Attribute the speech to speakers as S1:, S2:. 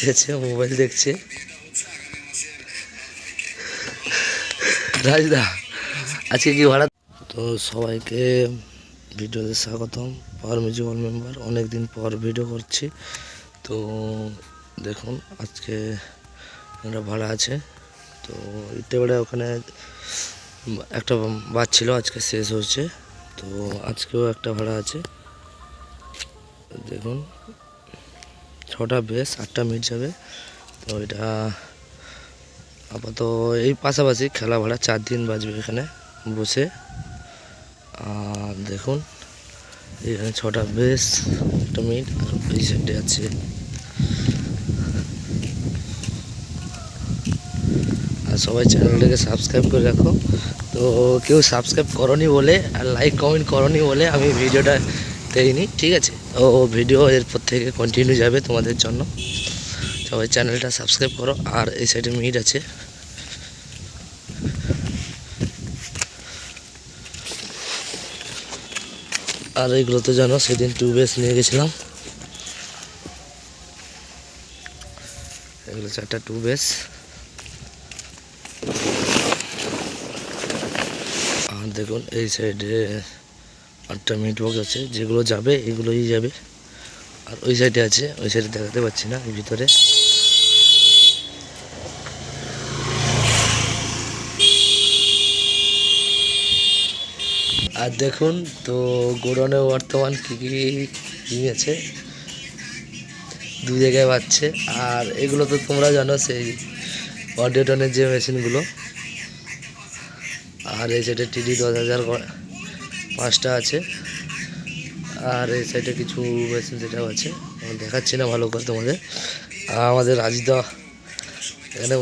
S1: দেখছে মোবাইল দেখছে। রাজদা, আজকে কি ভাড়া? তো সবাইকে ভিডিওতে স্বাগতম। পাওয়ার মিউজিক্যাল মেম্বার অনেক দিন পর ভিডিও করছি। তো দেখুন, আজকে একটা ভাড়া আছে। তো ইটেবাড়ে ওখানে একটা বাস ছিল, আজকে শেষ হয়েছে। তো আজকেও একটা ভাড়া আছে। দেখুন। ছটা বেশ, আটটা মিট যাবে। তো এটা আপাতত এই পাশাপাশি খেলা ভাড়া চার দিন বাজবে এখানে বসে। আর দেখুন, এখানে ছটা বেশ, একটা মিট আর এই সাইডে আছে আর সবাই চ্যানেলটাকে সাবস্ক্রাইব করে রাখো। তো কেউ সাবস্ক্রাইব করনি বলে আর লাইক, কমেন্ট করনি বলে আমি ভিডিওটা দেইনি ঠিক আছে? ও ভিডিও এরপর থেকে কন্টিনিউ যাবে তোমাদের জন্য। সবাই চ্যানেলটা সাবস্ক্রাইব করো, আর এই সাইডে মিট আছে। আর এগুলো তো জানো, সেদিন টু বেস নিয়ে গেছিলাম। এগুলো চারটা টু বেস আর দেখুন, এই সাইডে আটটা মিট বক্স আছে, যেগুলো যাবে, এগুলোই যাবে। আর ওই সাইডে আছে, ওই সাইডে দেখাতে পাচ্ছি না ভিতরে। আর দেখুন, তো গোডাউনে বর্তমান কী কী আছে? দু জায়গায় পাচ্ছে আর এগুলো তো তোমরা জানো, সেই অডিওটনের যে মেশিনগুলো। আর এই সাইডে টিডি দশ হাজার পাঁচটা আছে। আর এই সাইডে কিছু মেশিন সেটাও আছে। দেখাচ্ছি না ভালো করে তোমাদের। আমাদের রাজিদা এখানে